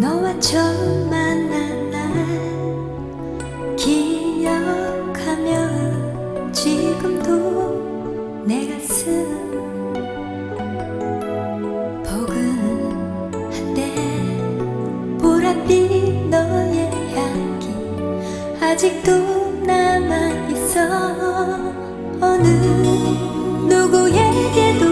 너와 처음 만난 날 기억하면 지금도 내 가슴 포근한데 보랏빛 너의 향기 아직도 남아있어. 어느 누구에게도